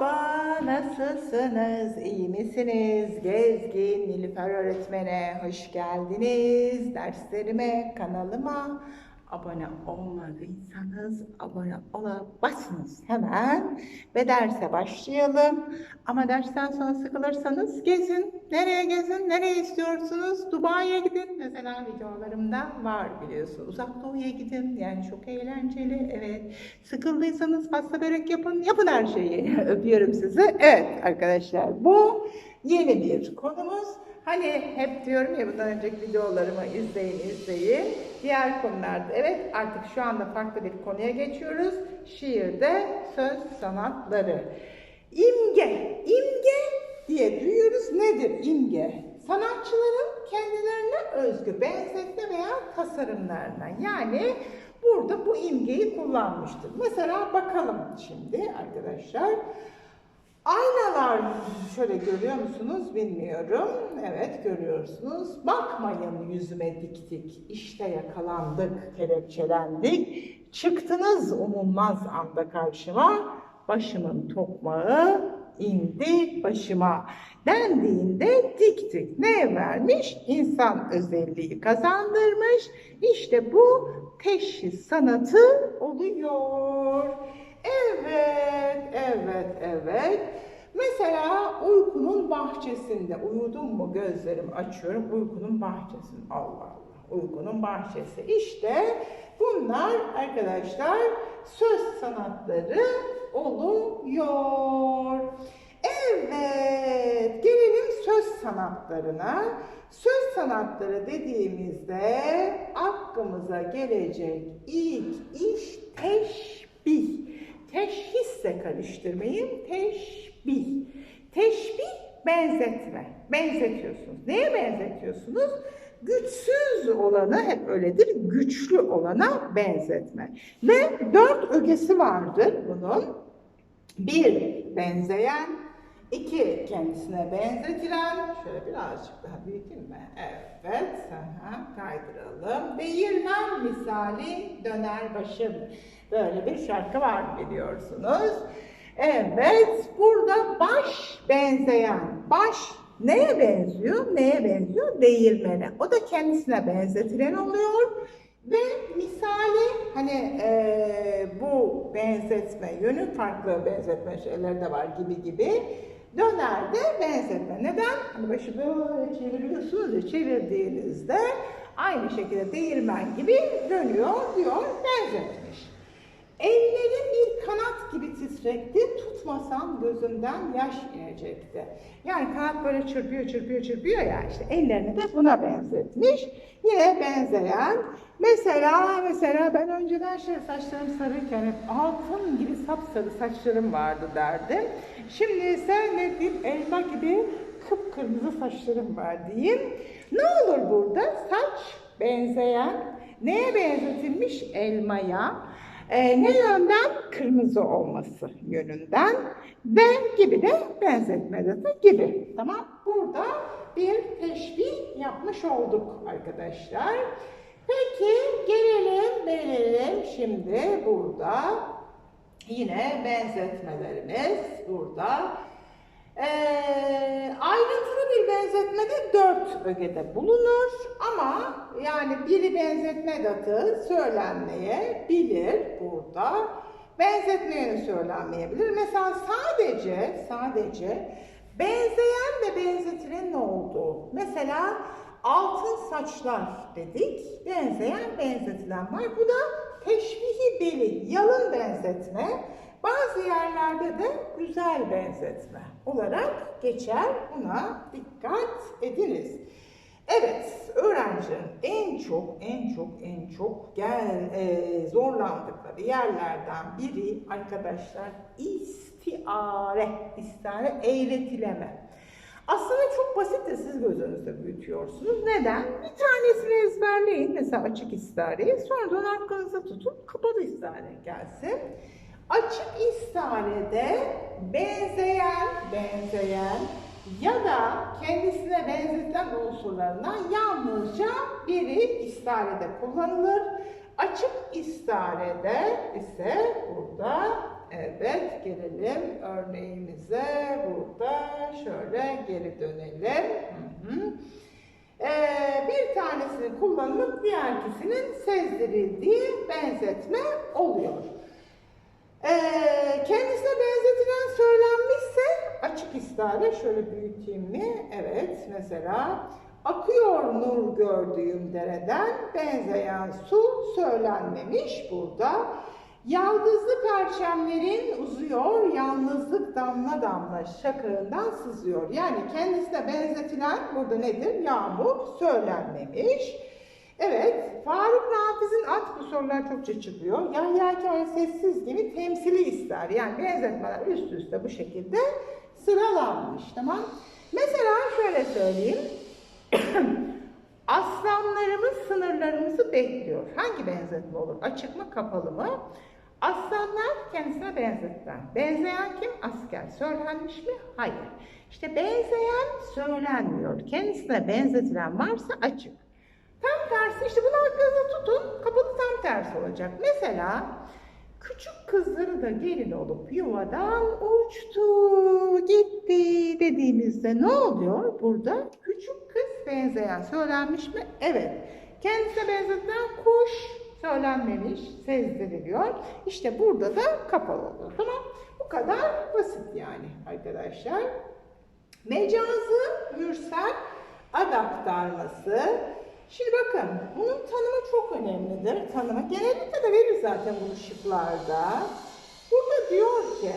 Merhaba, nasılsınız? İyi misiniz? Gezgin Nilüfer öğretmene hoş geldiniz. Derslerime, kanalıma abone olmadıysanız abone olabilirsiniz hemen. Ve derse başlayalım. Ama dersten sonra sıkılırsanız gezin. Nereye gezin? Nereye istiyorsunuz? Dubai'ye gidin. Mesela videolarımda var biliyorsunuz. Uzak Doğu'ya gidin. Yani çok eğlenceli. Evet. Sıkıldıysanız pasta börek yapın. Yapın her şeyi. Öpüyorum sizi. Evet arkadaşlar bu yeni bir konumuz. Hani hep diyorum ya bundan önceki videolarımı izleyin izleyin. Diğer konularda evet artık şu anda farklı bir konuya geçiyoruz. Şiirde söz sanatları. İmge, imge diye duyuyoruz. Nedir imge? Sanatçıların kendilerine özgü benzetme veya tasarımlarına. Yani burada bu imgeyi kullanmıştır. Mesela bakalım şimdi arkadaşlar. Aynalar şöyle görüyor musunuz bilmiyorum. Evet görüyorsunuz. Bakmayın yüzüme dik dik. İşte yakalandık, kelepçelendik. Çıktınız umulmaz anda karşıma. Başımın tokmağı indi başıma. Dendiğinde dik dik ne vermiş? İnsan özelliği kazandırmış. İşte bu teşhis sanatı oluyor. Evet, evet, evet. Mesela uykunun bahçesinde uyudum mu gözlerimi açıyorum uykunun bahçesinde. Allah Allah. Uykunun bahçesi. İşte bunlar arkadaşlar söz sanatları oluyor. Evet, gelelim söz sanatlarına. Söz sanatları dediğimizde aklımıza gelecek ilk iş teşbih. Teşhisse karıştırmayın. Teşbih. Teşbih benzetme. Benzetiyorsunuz. Neye benzetiyorsunuz? Güçsüz olanı hep öyledir. Güçlü olana benzetme. Ve dört ögesi vardır bunun. Bir, benzeyen. İki kendisine benzetilen. Şöyle birazcık daha büyüteyim mi? Evet. Aha, kaydıralım. Değirmen misali döner başım. Böyle bir şarkı var biliyorsunuz. Evet, burada baş benzeyen. Baş neye benziyor? Neye benziyor? Değirmene. O da kendisine benzetilen oluyor. Ve misali hani eee, bu benzetme yönü farklı benzetme şeyler de var gibi gibi. Döner de benzetme. Neden? Hani başı böyle çeviriyorsunuz ya çevirdiğinizde aynı şekilde değirmen gibi dönüyor diyor benzetmiş. Ellerin bir kanat gibi titrekti, tutmasam gözümden yaş inecekti. Yani kanat böyle çırpıyor, çırpıyor, çırpıyor ya işte ellerini de buna benzetmiş. Yine benzeyen, mesela mesela ben önceden şey saçlarım sarıyken hep altın gibi sapsarı saçlarım vardı derdim. Şimdi ise ne elma gibi kıpkırmızı saçlarım var diyeyim. Ne olur burada saç benzeyen, neye benzetilmiş? Elmaya. Ee, ne yönden? Kırmızı olması yönünden ve gibi de benzetmede de gibi. Tamam. Burada bir teşbih yapmış olduk arkadaşlar. Peki gelelim gelelim şimdi burada yine benzetmelerimiz burada. Ee, ayrıntılı bir benzetmede dört ögede bulunur ama yani biri benzetme datı söylenmeye bilir burada. Benzetme yönü söylenmeyebilir. Mesela sadece sadece benzeyen ve benzetilen ne oldu? Mesela altın saçlar dedik. Benzeyen benzetilen var. Bu da teşbihi beli, yalın benzetme. Bazı yerlerde de güzel benzetme olarak geçer. Buna dikkat ediniz. Evet, öğrencilerin en çok, en çok, en çok gel, e, zorlandıkları yerlerden biri arkadaşlar istiare, istiare eğretileme. Aslında çok basit de siz gözünüzde büyütüyorsunuz. Neden? Bir tanesini ezberleyin. Mesela açık istareyi. Sonra da onu aklınıza tutup kapalı istare gelsin. Açık istarede benzeyen, benzeyen ya da kendisine benzetilen unsurlarından yalnızca biri istarede kullanılır. Açık istarede ise burada Evet, gelelim örneğimize. Burada şöyle geri dönelim. Hı hı. Ee, bir tanesinin kullanılıp diğer ikisinin sezdirildiği benzetme oluyor. Ee, kendisine benzetilen söylenmişse açık istare şöyle büyüteyim mi? Evet mesela akıyor nur gördüğüm dereden benzeyen su söylenmemiş burada. Yaldızlı perçemlerin uzuyor, yalnızlık damla damla şakağından sızıyor. Yani kendisine benzetilen burada nedir? Yağmur söylenmemiş. Evet, Faruk Nafiz'in at bu sorular çokça çıkıyor. Yahya Kemal Sessiz gibi temsili ister. Yani benzetmeler üst üste bu şekilde sıralanmış. Tamam. Mesela şöyle söyleyeyim. Aslanlarımız sınırlarımızı bekliyor. Hangi benzetme olur? Açık mı, kapalı mı? Kendisine benzetilen. Benzeyen kim? Asker. Söylenmiş mi? Hayır. İşte benzeyen söylenmiyor. Kendisine benzetilen varsa açık. Tam tersi işte bunu aklınıza tutun. Kapalı tam tersi olacak. Mesela küçük kızları da gelin olup yuvadan uçtu, gitti dediğimizde ne oluyor burada? Küçük kız benzeyen söylenmiş mi? Evet. Kendisine benzetilen kuş söylenmemiş, sezdiriliyor. İşte burada da kapalı oluyor. Tamam. Bu kadar basit yani arkadaşlar. Mecazı, mürsel, ad aktarması. Şimdi bakın, bunun tanımı çok önemlidir. Tanımı genellikle de verir zaten bunu şıklarda. Burada diyor ki,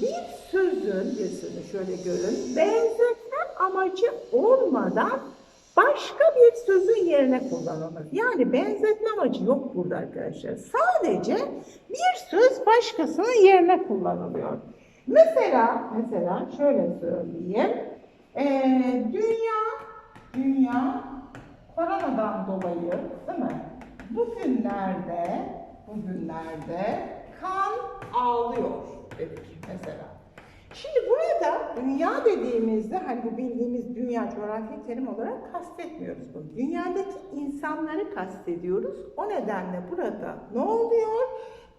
bir sözün, bir sözü şöyle görün, benzetme amacı olmadan başka bir sözün yerine kullanılır. Yani benzetme amacı yok burada arkadaşlar. Sadece bir söz başkasının yerine kullanılıyor. Mesela, mesela şöyle söyleyeyim. Ee, dünya, dünya koronadan dolayı değil mi? Bugünlerde, bugünlerde kan ağlıyor dedik mesela. Şimdi burada dünya dediğimizde hani bu bildiğimiz dünya coğrafi terim olarak kastetmiyoruz bunu. Dünyadaki insanları kastediyoruz. O nedenle burada ne oluyor?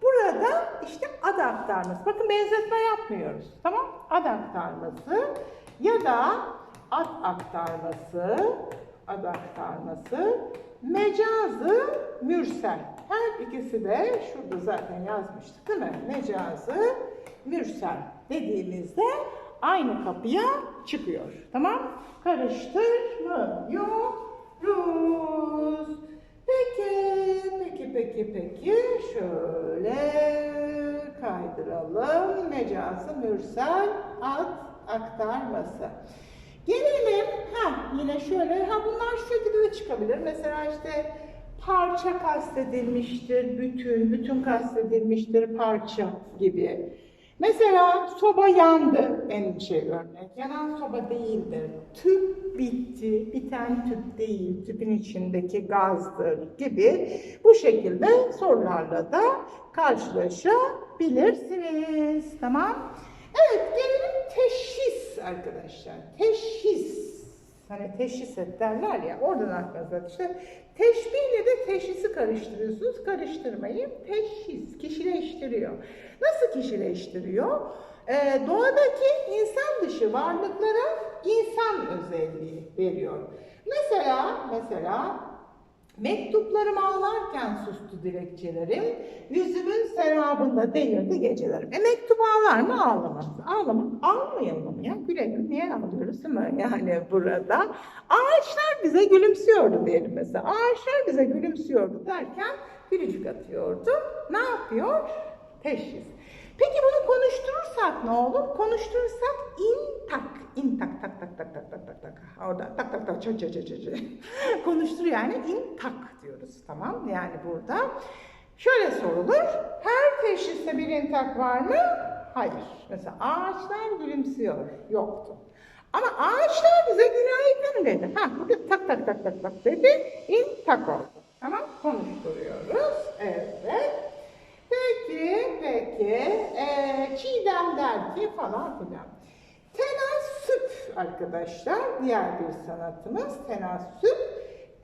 Burada işte ad aktarması. Bakın benzetme yapmıyoruz. Tamam? Ad aktarması ya da ad aktarması, ad aktarması, mecazı mürsel. Her ikisi de şurada zaten yazmıştık değil mi? Mecazı mürsel dediğimizde aynı kapıya çıkıyor. Tamam? Karıştırmıyoruz. Peki, peki, peki, peki. Şöyle kaydıralım. Mecazı mürsel ad aktarması. Gelelim, ha yine şöyle, ha bunlar şu şekilde de çıkabilir. Mesela işte parça kastedilmiştir, bütün, bütün kastedilmiştir, parça gibi. Mesela soba yandı en şey örnek. Yanan soba değildir. Tüp bitti, biten tüp değil, tüpün içindeki gazdır gibi bu şekilde sorularla da karşılaşabilirsiniz. Tamam? Evet, gelelim teşhis arkadaşlar. Teşhis. Hani teşhis et derler ya, oradan aklınıza işte. Teşbihle de teşhisi karıştırıyorsunuz. Karıştırmayın. Teşhis, kişileştiriyor. Nasıl kişileştiriyor? Ee, doğadaki insan dışı varlıklara insan özelliği veriyor. Mesela, mesela Mektuplarımı ağlarken sustu dilekçelerim, yüzümün serabında delirdi gecelerim. E mektup ağlar mı ağlamaz. Ağlamak ağlayalım mı ya? Gülelim. Niye ağlıyoruz değil mi? Yani burada. Ağaçlar bize gülümsüyordu diyelim mesela. Ağaçlar bize gülümsüyordu derken gülücük atıyordu. Ne yapıyor? Teşhis. Peki bunu konuşturursak ne olur? Konuşturursak intak tak tak tak tak tak tak tak. Orada tak tak tak ça ça ça ça. Konuştur yani intak diyoruz. Tamam yani burada. Şöyle sorulur. Her teşhiste bir intak var mı? Hayır. Mesela ağaçlar gülümsüyor. Yoktu. Ama ağaçlar bize günaydın dedi. Ha burada tak tak tak tak tak dedi. İntak oldu. Tamam konuşturuyoruz. Evet. Peki, peki. Ee, Çiğdem der ki falan filan. Tenasüp arkadaşlar. Diğer bir sanatımız tenasüp.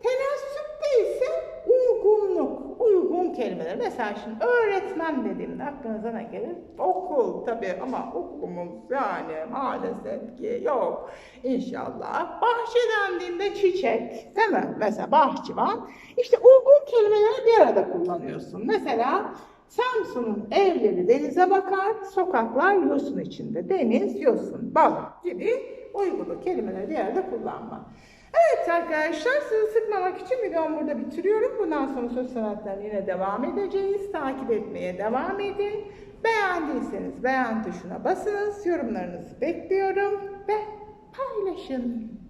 Tenasüpte ise uygunluk, uygun uygun kelimeler. Mesela şimdi öğretmen dediğimde aklınıza ne gelir? Okul tabii ama okulumuz yani maalesef ki yok. İnşallah. Bahçe dendiğinde çiçek değil mi? Mesela bahçıvan. İşte uygun kelimeleri bir arada kullanıyorsun. Mesela Samsun'un evleri denize bakar, sokaklar yosun içinde. Deniz, yosun, balık gibi uygulu kelimeleri arada kullanma. Evet arkadaşlar sizi sıkmamak için videomu burada bitiriyorum. Bundan sonra söz sanatlarına yine devam edeceğiz. Takip etmeye devam edin. Beğendiyseniz beğen tuşuna basınız. Yorumlarınızı bekliyorum ve paylaşın.